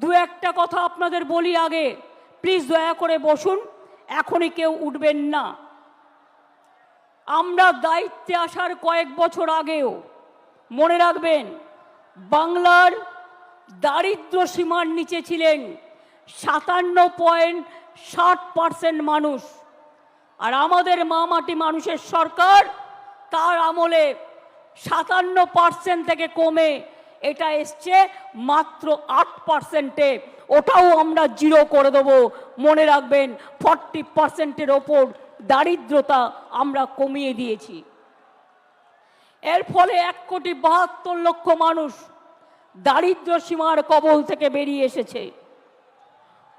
দু একটা কথা আপনাদের বলি আগে। প্লিজ দয়া করে বসুন, এখনই কেউ উঠবেন না। আমরা দায়িত্বে আসার কয়েক বছর আগেও, মনে রাখবেন, বাংলার দারিদ্র সীমার নিচে ছিলেন সাতান্ন পয়েন্ট ষাট পার্সেন্ট মানুষ। আর আমাদের মামাটি মানুষের সরকার, তার আমলে সাতান্ন পার্সেন্ট থেকে কমে এটা এসছে মাত্র আট পার্সেন্টে। ওটাও আমরা জিরো করে দেবো। মনে রাখবেন, ফর্টি পার্সেন্টের ওপর দারিদ্রতা আমরা কমিয়ে দিয়েছি। এর ফলে এক কোটি বাহাত্তর লক্ষ মানুষ দারিদ্র সীমার কবল থেকে বেরিয়ে এসেছে।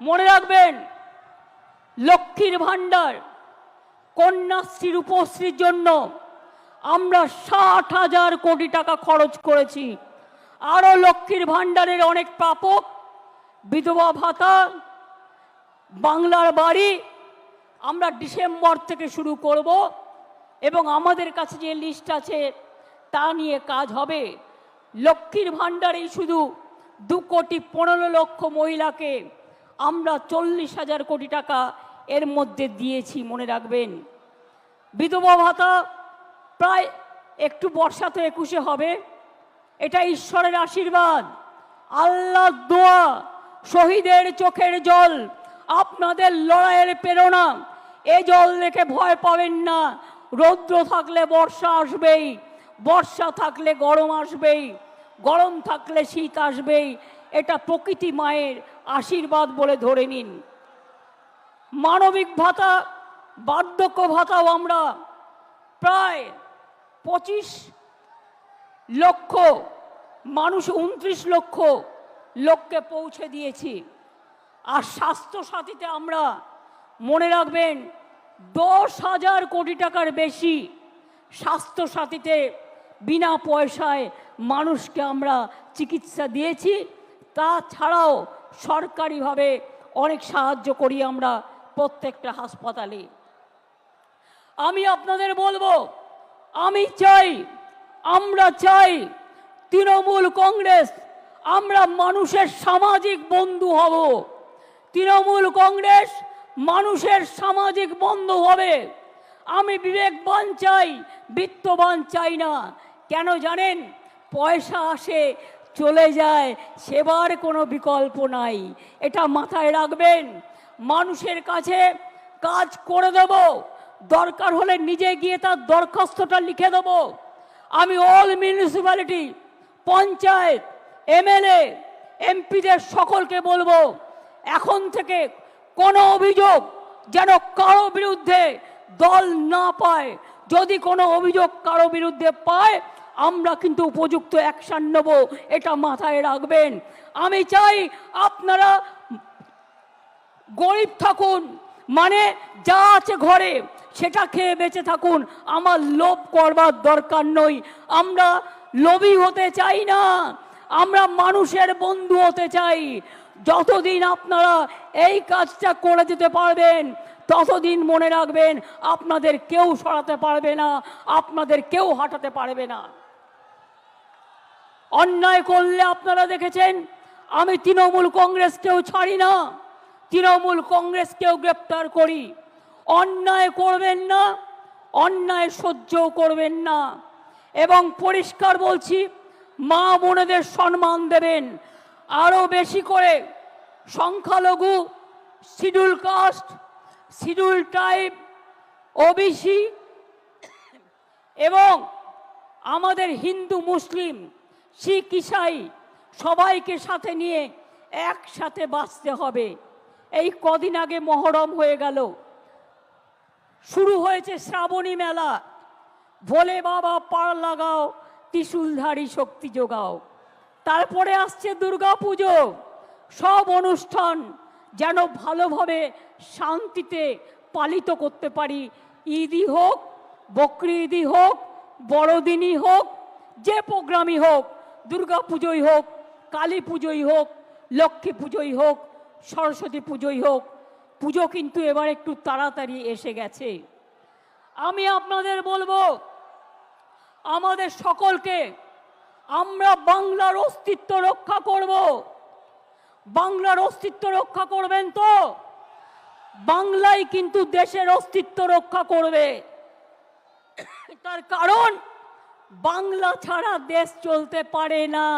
মনে রাখবেন, লক্ষ্মীর ভাণ্ডার কন্যাশ্রী রূপশ্রীর জন্য আমরা ষাট হাজার কোটি টাকা খরচ করেছি। আরও লক্ষ্মীর ভাণ্ডারের অনেক প্রাপক, বিধবা ভাতা, বাংলার বাড়ি, আমরা ডিসেম্বর থেকে শুরু করব এবং আমাদের কাছে যে লিস্ট আছে তা নিয়ে কাজ হবে। লক্ষ্মীর ভাণ্ডারেই শুধু দু কোটি পনেরো লক্ষ মহিলাকে আমরা চল্লিশ হাজার কোটি টাকা এর মধ্যে দিয়েছি, মনে রাখবেন। বিধবা ভাতা প্রায় একটু বর্ষাতে একুশে হবে। এটা ঈশ্বরের আশীর্বাদ। আল্লাহ দোয়া, শহীদের চোখের জল, আপনাদের লড়াইয়ের প্রেরণা। এ জল দেখে ভয় পাবেন না। রৌদ্র থাকলে বর্ষা আসবেই, বর্ষা থাকলে গরম আসবেই, গরম থাকলে শীত আসবেই। এটা প্রকৃতি মায়ের আশীর্বাদ বলে ধরে নিন। মানবিক ভাতা, বার্ধক্য ভাতাও আমরা প্রায় পঁচিশ লক্ষ, মানুষ উনত্রিশ লক্ষ লোককে পৌঁছে দিয়েছি। আর স্বাস্থ্য সাথীতে আমরা, মনে রাখবেন, দশ হাজার কোটি টাকার বেশি স্বাস্থ্য সাথীতে বিনা পয়সায় মানুষকে আমরা চিকিৎসা দিয়েছি। তাছাড়াও সরকারিভাবে অনেক সাহায্য করি আমরা প্রত্যেকটা হাসপাতালে। আমি আপনাদের বলব, আমি চাই আমরা চাই তৃণমূল কংগ্রেস, আমরা মানুষের সামাজিক বন্ধু হব। তৃণমূল কংগ্রেস মানুষের সামাজিক বন্ধু হবে। আমি বিবেকবান চাই, বিত্তবান চাই না। কেন জানেন? পয়সা আসে, চলে যায়, সেবার কোনো বিকল্প নাই। এটা মাথায় রাখবেন। মানুষের কাছে কাজ করে দেব। দরকার হলে নিজে গিয়ে তার দরখাস্তটা লিখে দেব। আমি অল মিউনিসিপ্যালিটি পঞ্চায়েত এমএলএ এমপিদের সকলকে বলব, এখন থেকে কোনো অভিযোগ যেন কারও বিরুদ্ধে দল না পায়। যদি কোনো অভিযোগ কারও বিরুদ্ধে পায়, আমরা কিন্তু উপযুক্ত অ্যাকশন নেব, এটা মাথায় রাখবেন। আমি চাই আপনারা গরিব থাকুন মানে যা আছে ঘরে সেটা খেয়ে বেঁচে থাকুন। আমার লোভ করবার দরকার নই। আমরা লোভী হতে চাই না। আমরা মানুষের বন্ধু হতে চাই। যতদিন আপনারা এই কাজটা করে যেতে পারবেন, ততদিন মনে রাখবেন, আপনাদের কেউ সরাতে পারবে না, আপনাদের কেউ হাঁটাতে পারবে না। অন্যায় করলে আপনারা দেখেছেন, আমি তৃণমূল কংগ্রেসকেও ছাড়ি না। তৃণমূল কংগ্রেসকেও গ্রেপ্তার করি। অন্যায় করবেন না, অন্যায় সহ্যও করবেন না। এবং পরিষ্কার বলছি, মা বোনেদের সম্মান দেবেন। আরও বেশি করে সংখ্যালঘু, schedule caste, schedule tribe OBC এবং আমাদের হিন্দু, মুসলিম, শিখ, ইসাই সবাইকে সাথে নিয়ে একসাথে বাঁচতে হবে। এই কদিন আগে মহরম হয়ে গেল। শুরু হয়েছে শ্রাবণী মেলা। ভোলে বাবা, পার লাগাও, ত্রিশুলধারী শক্তি যোগাও। তারপরে আসছে দুর্গা পুজো সব অনুষ্ঠান যেন ভালোভাবে শান্তিতে পালিত করতে পারি। ঈদই হোক, বকরি ঈদই হোক, বড়দিনই হোক, যে প্রোগ্রামই হোক দুর্গা পুজোই হোক, কালী পুজোই হোক, লক্ষ্মী পুজোই হোক, সরস্বতী পুজোই হোক পুজো কিন্তু এবার একটু তাড়াতাড়ি এসে গেছে। আমি আপনাদের বলব, আমাদের সকলকে আমরা বাংলার অস্তিত্ব রক্ষা করব। বাংলার অস্তিত্ব রক্ষা করবেন তো? বাংলাই কিন্তু দেশের অস্তিত্ব রক্ষা করবে। তার কারণ, বাংলা ছাড়া দেশ চলতে পারে না।